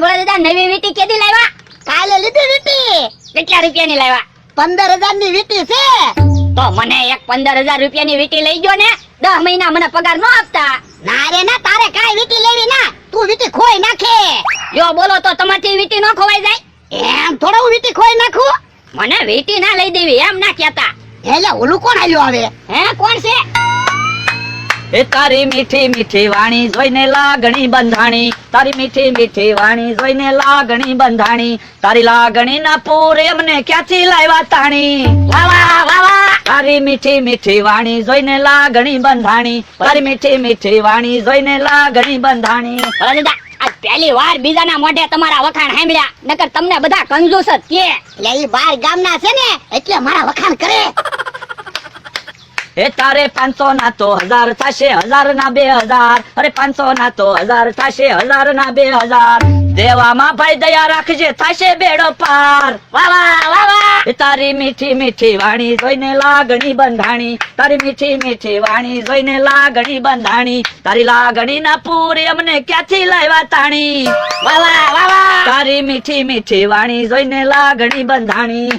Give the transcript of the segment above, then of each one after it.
ભોળા દાદા નવી વીટી કેદી લાવ્યા? કાલે લીધી વીટી. કેટલા રૂપિયાની લાવ્યા? પંદર હજારની વીટી છે. તો મને એક પંદર હજાર રૂપિયાની વીટી લઈ ગયો ને દસ મહિના મને પગાર ન આપતા. ના રે ના તારે કાંઈ વીટી લેવી ના. તું વીટી ખોઈ નાખે. જો બોલો તો તમારથી વીટી ન ખોવાઈ જાય? એમ થોડા હું વીટી ખોઈ નાખું? મને વીટી ના લઈ દેવી એમ ના કહેતા. એટલે ઓલું કોણ આવ્યું આવે? હે કોણ છે? એ તારી મીઠી મીઠી વાણી જોઈને લાગણી બંધાણી. તારી મીઠી મીઠી વાણી જોઈને લાગણી બંધાણી. તારી લાગણી ના પૂરે અમને ક્યાંથી લાવ્યા તાણી? તારી મીઠી મીઠી વાણી જોઈને લાગણી બંધાણી. તારી મીઠી મીઠી વાણી જોઈને લાગણી બંધાણી. પહેલી વાર બીજાના મોઢે તમારા વખાણ સાંભળ્યા. નકર તમને બધા કંજૂસ જ કે. એ ઈ બાર ગામના છે ને એટલે મારા વખાણ કરે. એ તારે પાંચસો ના તો હજાર થશે, હજાર ના બે હજાર. અરે પાંચસો ના તો હજાર થશે, હજાર ના બે હજાર. દેવામાં ભાઈ દયા રાખજે, થશે બેડો પાર. એ તારી મીઠી મીઠી વાણી જોઈને લાગણી બંધાણી. તારી મીઠી મીઠી વાણી જોઈને લાગણી બંધાણી. તારી લાગણી ના પૂરી એમને ક્યાંથી લાવ્યા તાણી? તારી મીઠી મીઠી વાણી જોઈને લાગણી બંધાણી.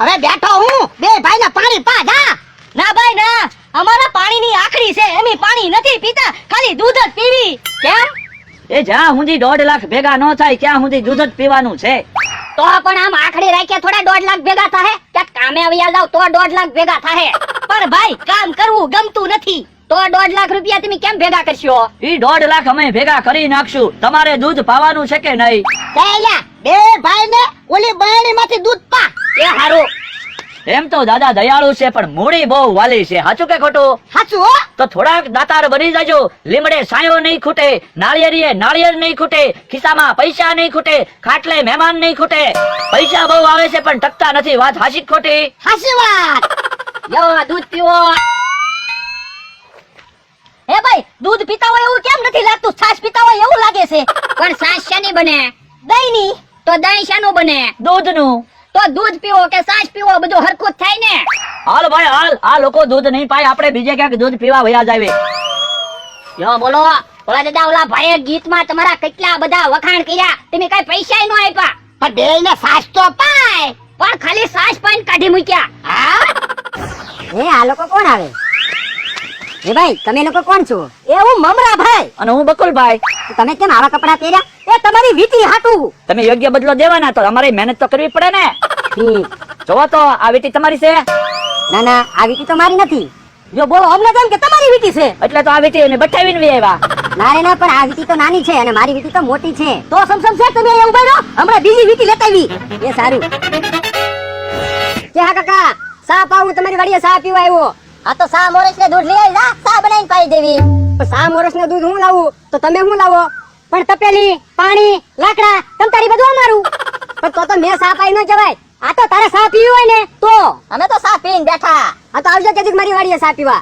હવે બેઠો હું, બે ભાઈ ના પાણી પા, જા. ના ભાઈ ના. અમારા પાણીની આખરી છે. એમી પાણી નથી પીતા. ખાલી દૂધ જ પીવી. કેમ? એ જ્યાં સુધી દોઢ લાખ ભેગા ન થાય ત્યાં સુધી દૂધ જ પીવાનું છે. તો પણ આમ આખડી રાખ્યા થોડા દોઢ લાખ ભેગા થાય ક્યાંક કામે આવ્યા જાવ તો દોઢ લાખ ભેગા થાય પણ ભાઈ કામ કરવું ગમતું નથી. તો દોઢ લાખ રૂપિયા તમે કેમ ભેગા કરશો? ઈ દોઢ લાખ અમે ભેગા કરી નાખશું. તમારે દૂધ પાવાનું છે કે નહીં? બે ભાઈ ને ઓલી બહેણી માંથી દૂધ પા. એ હારું. એમ તો દાદા દયાળુ છે પણ મૂડી બહુ વાલી છે. સાચું કે ખોટું? સાચું હો. તો થોડાક દાતાર બની જાજો. લીમડે સાયો નહીં ખૂટે નાળિયેરીએ નાળિયેર નહીં ખૂટે ખિસ્સામાં પૈસા નહીં ખૂટે ખાટલે મહેમાન નહીં ખૂટે. પૈસા બહુ આવે છે પણ ટકતા નથી. વાત હાચી ખોટી? સાચી વાત. યો દૂધ પીવો. હે ભાઈ દૂધ પીતા હોય એવું કેમ નથી લાગતું? છાશ પીતા હોય એવું લાગે છે. પણ છાશ શાની બને? દહીં ની તો દહીં શાનું બને? દૂધનું. તો દૂધ પીવો કે છાશ પીવો બધું હરખું થાય ને. હાલ ભાઈ હાલ. આ લોકો દૂધ નહીં પાય. આપણે બીજે ક્યાંક દૂધ પીવા વયા જાવે. યો બોલો. ઓલા દાદા ઓલા ભાઈએ ગીતમાં તમારા કેટલા બધા વખાણ કર્યા? તમે કઈ પૈસા નો આપ્યા. પણ બે ને સાસ તો પાય. પણ ખાલી સાસ પાઈને કાઢી મૂક્યા. હા? એ આ લોકો કોણ આવે? એ ભાઈ તમે લોકો કોણ છો? એ હું મમરા ભાઈ. અને હું બકુલ ભાઈ તમે કેમ આવા કપડા પહેર્યા? એ તમારી વીટી હાટું. તમે યોગ્ય બદલો દેવાના તો અમારે મહેનત તો કરવી પડે ને. જોવો તો આ વીટી તમારી છે? ના ના આ વીટી તો મારી નથી. જો બોલો અમને કેમ કે તમારી વીટી છે. એટલે તો આ વીટી એને બઠાવીને વી આવ્યા. ના રે ના પણ આ વીટી તો નાની છે અને મારી વીટી તો મોટી છે. તો સમસમ છે તમે અહીંયા ઊભા રહો. હમણાં બીજી વીટી લેતા આવી. એ સારું. કે હા કાકા સા પાવું તમારી વાડીએ સા પીવા આવ્યો. આ તો સા મોરસ ને દૂધ લઈ આવી સા બનાવીને પાઈ દેવી. પણ સા ને દૂધ હું લાવું? તો તમે હું લાવો? પણ તપેલી પાણી લાકડા તમ તારી બધું અમારું. પણ તો તો મેં સાપ આવી ન જવાય. આ તો તારે સાપ પીવી હોય ને તો. અમે તો સાપ પીને બેઠા. આ તો આવજો કે મારી વાડીએ સાપ પીવા.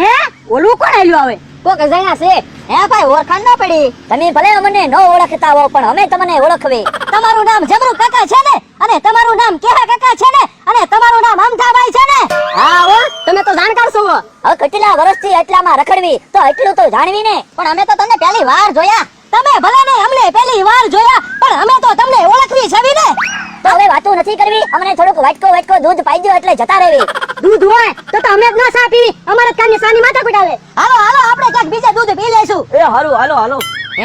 હે? ઓલું કોણ આવ્યું આવે? કોક અજાણ્યા છે. હે ભાઈ ઓળખાણ ન પડી. તમે ભલે અમને ન ઓળખતા હો પણ અમે તમને ઓળખવે તમારું નામ જબરુ કાકા છે ને? અને તમારું નામ કેહા કાકા છે ને? અને તમારું નામ અમથાભાઈ છે ને? હા ઓ તમે તો જાણકાર છો હવે કેટલા વર્ષથી એટલામાં રખડવી તો એટલું તો જાણવી ને. પણ અમે તો તમને પહેલી વાર જોયા. તમે ભલે ને અમને પહેલી વાર જોયા પણ અમે તો તમને ઓળખવી છવી ને તો હવે વાતો નથી કરવી. અમને થોડુંક વાટકો વાટકો દૂધ પાઈ દો એટલે જતા રહેવી. દૂધ હોય તો તો અમે જ ના સા પીવી. અમારે કાની સાની માથા કુટાવે હાલો હાલો આપણે ક્યાંક બીજે દૂધ પી લેશું એ હારું હાલો હાલો.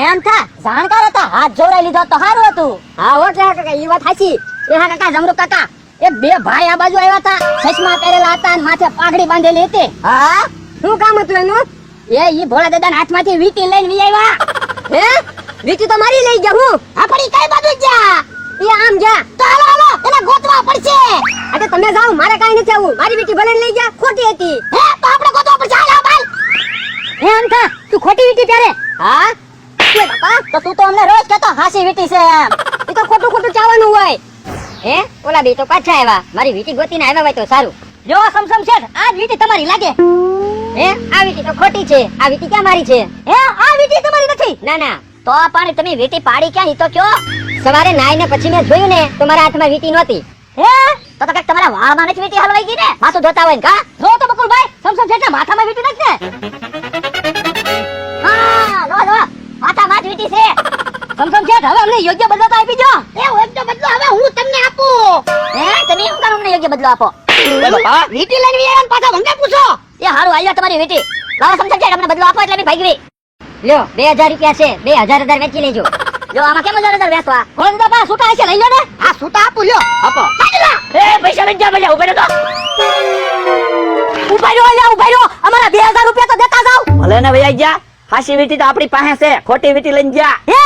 એમ થા જાણકાર હતા. હાથ જોડાઈ લીધો તો સારું હતું. હા હો કાકા ઈ વાત સાચી. એ હા કાકા જમરૂ કાકા એ બે ભાઈ આ બાજુ આવ્યા હતા. ચશ્મા પહેરેલા હતા અને માથે પાઘડી બાંધેલી હતી. હા? શું કામ હતું એનું? એ ઈ ભોળા દાદા હાથમાંથી વીટી લઈને વી આવ્યા હે? વીટી તો મારી લઈ જા હું. આ પડી કઈ બાજુ જા એ આમ જા. તો હાલો હાલો એને ગોતવા પડશે. અરે તમે જાઓ મારે કાઈ નથી આવું. મારી વીટી ભલે લઈ ગયા ખોટી હતી. હે તો આપણે ગોતવા પડશે. હાલો ભાઈ હે થા. તું ખોટી વીટી ત્યારે હા? કે બાપા? તો તું તો અમને રોજ કહેતો હાસી વીટી છે એમ. એ તો ખોટું ખોટું ચાવાનું હોય. હે ઓલા બે તો પાછા આવ્યા. મારી વીટી ગોતીને આવ્યા હોય તો સારું. જો સમસમ શેઠ આ વીટી તમારી લાગે. હે આ વીટી તો ખોટી છે. આ વીટી ક્યાં મારી છે? હે આ વીટી તમારી નથી. ના ના તો પણ તમે વીટી પાડી ક્યાં? તો કયો સવારે નાઈને પછી મેં જોયું ને તમારા મારા હાથમાં વીટી નહોતી. હે તો તો કંઈક તમારા વાળમાં નથી વીટી હલવાઈ ગઈ ને? માથું ધોતા હોય ને કા? જો તો બકુલભાઈ સમસમ શેઠ માથામાં વીટી નથી ને હા લો લો માથામાં જ વીટી છે. સમસમ શેઠ હવે અમને યોગ્ય બદલો તો આપી જો એ યોગ્ય બદલો હવે હું તમને આપું. હે તમે શું કામ અમને યોગ્ય બદલો આપો? બાપા વીટી લઈને આવ્યા પાછા મને પૂછો. એ હારું આલ્યો તમારી વીટી. લાવો શેઠ અમને બદલો આપો એટલે અમે ભાગી લ્યો બે હજાર રૂપિયા છે બે હજાર હજાર વેચી લેજો. જો આમાં કેમ હજાર હજાર વેચવા? કોણ દીધા પા સૂટા હશે લઈ લો ને. આ સૂટા આપું લ્યો. આપો. એ પૈસા લઈ જા ભલે ઉભે રહો તો. ઊભા રહ્યો અલ્યા ઊભા રહ્યો અમારા બે હજાર રૂપિયા તો દેતા જાવ ભલે ને ભૈયા જા ફાસી વીટી તો આપણી પાસે છે. ખોટી વીટી લઈને જા હે?